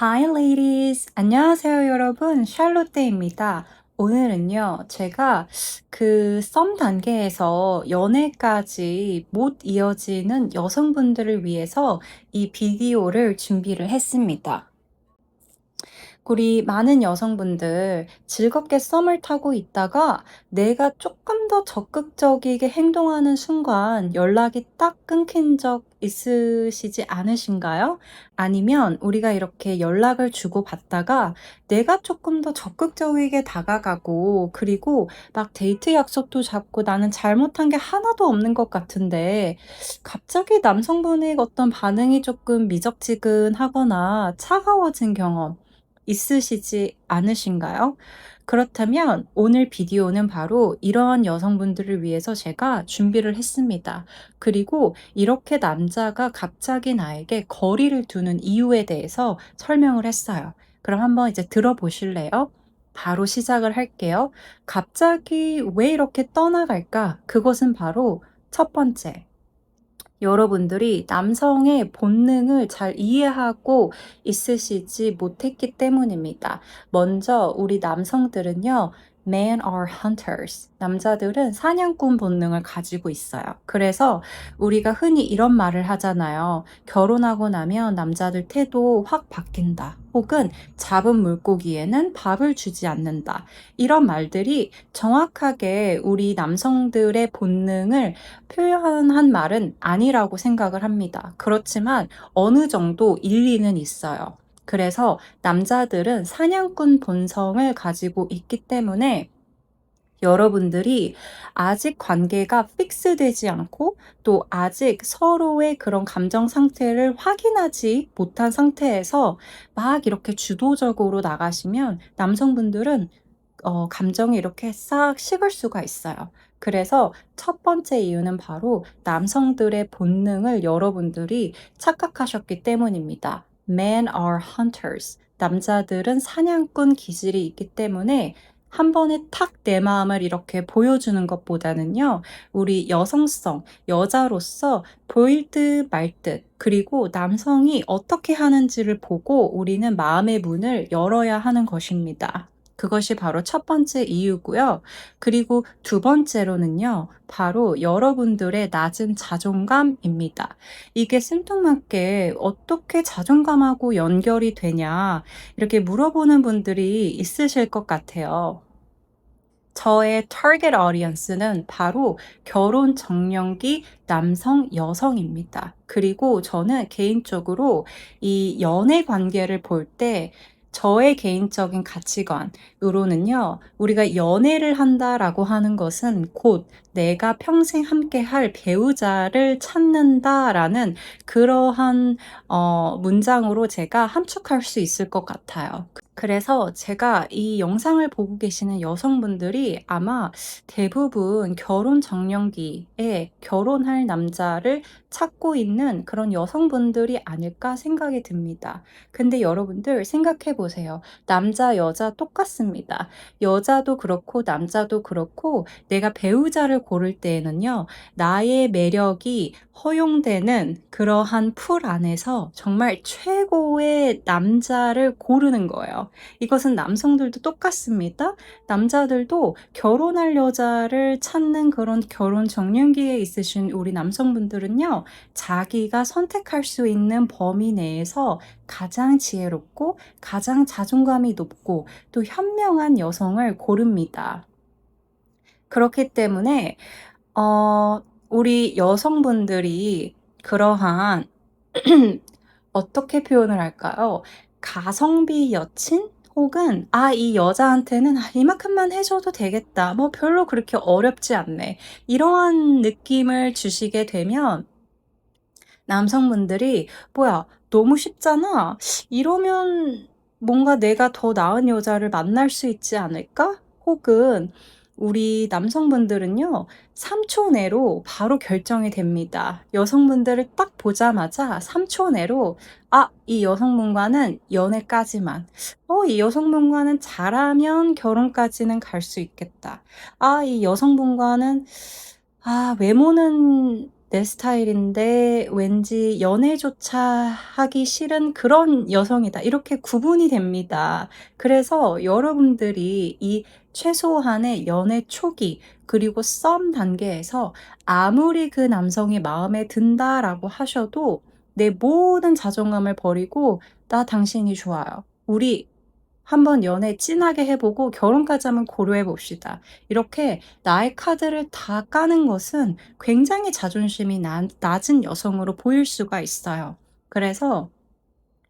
Hi ladies. 안녕하세요 여러분. 샬롯데입니다. 오늘은요, 제가 그 썸 단계에서 연애까지 못 이어지는 여성분들을 위해서 이 비디오를 준비를 했습니다. 우리 많은 여성분들 즐겁게 썸을 타고 있다가 내가 조금 더 적극적이게 행동하는 순간 연락이 딱 끊긴 적 있으시지 않으신가요? 아니면 우리가 이렇게 연락을 주고받다가 내가 조금 더 적극적이게 다가가고 그리고 막 데이트 약속도 잡고 나는 잘못한 게 하나도 없는 것 같은데 갑자기 남성분의 어떤 반응이 조금 미적지근하거나 차가워진 경험 있으시지 않으신가요? 그렇다면 오늘 비디오는 바로 이러한 여성분들을 위해서 제가 준비를 했습니다. 그리고 이렇게 남자가 갑자기 나에게 거리를 두는 이유에 대해서 설명을 했어요. 그럼 한번 이제 들어보실래요? 바로 시작을 할게요. 갑자기 왜 이렇게 떠나갈까? 그것은 바로 첫 번째, 여러분들이 남성의 본능을 잘 이해하고 있으시지 못했기 때문입니다. 먼저 우리 남성들은요, men are hunters. 남자들은 사냥꾼 본능을 가지고 있어요. 그래서 우리가 흔히 이런 말을 하잖아요. 결혼하고 나면 남자들 태도 확 바뀐다. 혹은 잡은 물고기에는 밥을 주지 않는다. 이런 말들이 정확하게 우리 남성들의 본능을 표현한 말은 아니라고 생각을 합니다. 그렇지만 어느 정도 일리는 있어요. 그래서 남자들은 사냥꾼 본성을 가지고 있기 때문에 여러분들이 아직 관계가 픽스되지 않고 또 아직 서로의 그런 감정 상태를 확인하지 못한 상태에서 막 이렇게 주도적으로 나가시면 남성분들은 어, 감정이 이렇게 싹 식을 수가 있어요. 그래서 첫 번째 이유는 바로 남성들의 본능을 여러분들이 착각하셨기 때문입니다. Men are hunters. 남자들은 사냥꾼 기질이 있기 때문에 한 번에 탁 내 마음을 이렇게 보여주는 것보다는요, 우리 여성성, 여자로서 보일 듯 말 듯, 그리고 남성이 어떻게 하는지를 보고 우리는 마음의 문을 열어야 하는 것입니다. 그것이 바로 첫 번째 이유고요. 그리고 두 번째로는요, 바로 여러분들의 낮은 자존감입니다. 이게 생뚱맞게 어떻게 자존감하고 연결이 되냐, 이렇게 물어보는 분들이 있으실 것 같아요. 저의 타겟 어리언스는 바로 결혼 정년기 남성, 여성입니다. 그리고 저는 개인적으로 이 연애 관계를 볼때 저의 개인적인 가치관으로는요, 우리가 연애를 한다라고 하는 것은 곧 내가 평생 함께 할 배우자를 찾는다라는 그러한 어, 문장으로 제가 함축할 수 있을 것 같아요. 그래서 제가 이 영상을 보고 계시는 여성분들이 아마 대부분 결혼 정년기에 결혼할 남자를 찾고 있는 그런 여성분들이 아닐까 생각이 듭니다. 근데 여러분들 생각해 보세요. 남자, 여자 똑같습니다. 여자도 그렇고 남자도 그렇고 내가 배우자를 고를 때에는요, 나의 매력이 허용되는 그러한 풀 안에서 정말 최고의 남자를 고르는 거예요. 이것은 남성들도 똑같습니다. 남자들도 결혼할 여자를 찾는 그런 결혼 정년기에 있으신 우리 남성분들은요, 자기가 선택할 수 있는 범위 내에서 가장 지혜롭고 가장 자존감이 높고 또 현명한 여성을 고릅니다. 그렇기 때문에 어, 우리 여성분들이 그러한 어떻게 표현을 할까요? 가성비 여친 혹은 아, 이 여자한테는 아, 이만큼만 해줘도 되겠다. 뭐 별로 그렇게 어렵지 않네. 이러한 느낌을 주시게 되면 남성분들이 뭐야, 너무 쉽잖아. 이러면 뭔가 내가 더 나은 여자를 만날 수 있지 않을까? 혹은 우리 남성분들은요, 3초 내로 바로 결정이 됩니다. 여성분들을 딱 보자마자 3초 내로, 아, 이 여성분과는 연애까지만, 어, 이 여성분과는 잘하면 결혼까지는 갈 수 있겠다. 아, 이 여성분과는, 아, 외모는 내 스타일인데 왠지 연애조차 하기 싫은 그런 여성이다. 이렇게 구분이 됩니다. 그래서 여러분들이 이 최소한의 연애 초기 그리고 썸 단계에서 아무리 그 남성이 마음에 든다라고 하셔도 내 모든 자존감을 버리고 나 당신이 좋아요. 우리 한번 연애 진하게 해보고 결혼까지 한번 고려해 봅시다. 이렇게 나의 카드를 다 까는 것은 굉장히 자존심이 나- 낮은 여성으로 보일 수가 있어요. 그래서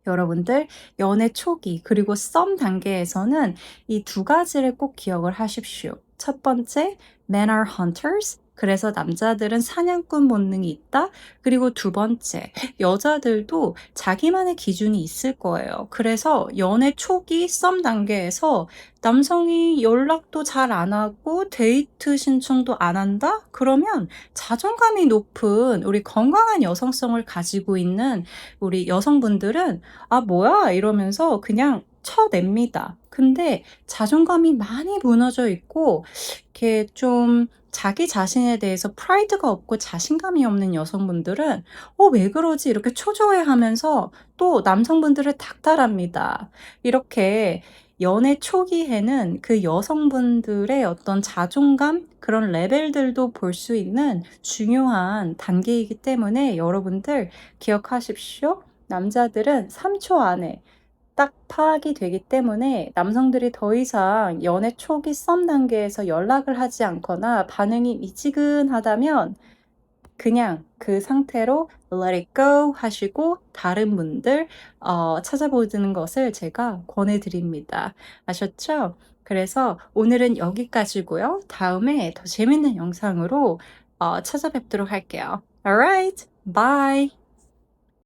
여러분들 연애 초기 그리고 썸 단계에서는 이 두 가지를 꼭 기억을 하십시오. 첫 번째, men are hunters. 그래서 남자들은 사냥꾼 본능이 있다. 그리고 두 번째, 여자들도 자기만의 기준이 있을 거예요. 그래서 연애 초기 썸 단계에서 남성이 연락도 잘 안 하고 데이트 신청도 안 한다? 그러면 자존감이 높은 우리 건강한 여성성을 가지고 있는 우리 여성분들은 아, 뭐야? 이러면서 그냥 쳐냅니다. 근데 자존감이 많이 무너져 있고, 이렇게 좀 자기 자신에 대해서 프라이드가 없고 자신감이 없는 여성분들은, 어, 왜 그러지? 이렇게 초조해 하면서 또 남성분들을 닥달합니다. 이렇게 연애 초기에는 그 여성분들의 어떤 자존감, 그런 레벨들도 볼 수 있는 중요한 단계이기 때문에 여러분들 기억하십시오. 남자들은 3초 안에 딱 파악이 되기 때문에 남성들이 더 이상 연애 초기 썸 단계에서 연락을 하지 않거나 반응이 미지근하다면 그냥 그 상태로 let it go 하시고 다른 분들 어, 찾아보는 것을 제가 권해드립니다. 아셨죠? 그래서 오늘은 여기까지고요. 다음에 더 재밌는 영상으로 어, 찾아뵙도록 할게요. Alright, bye!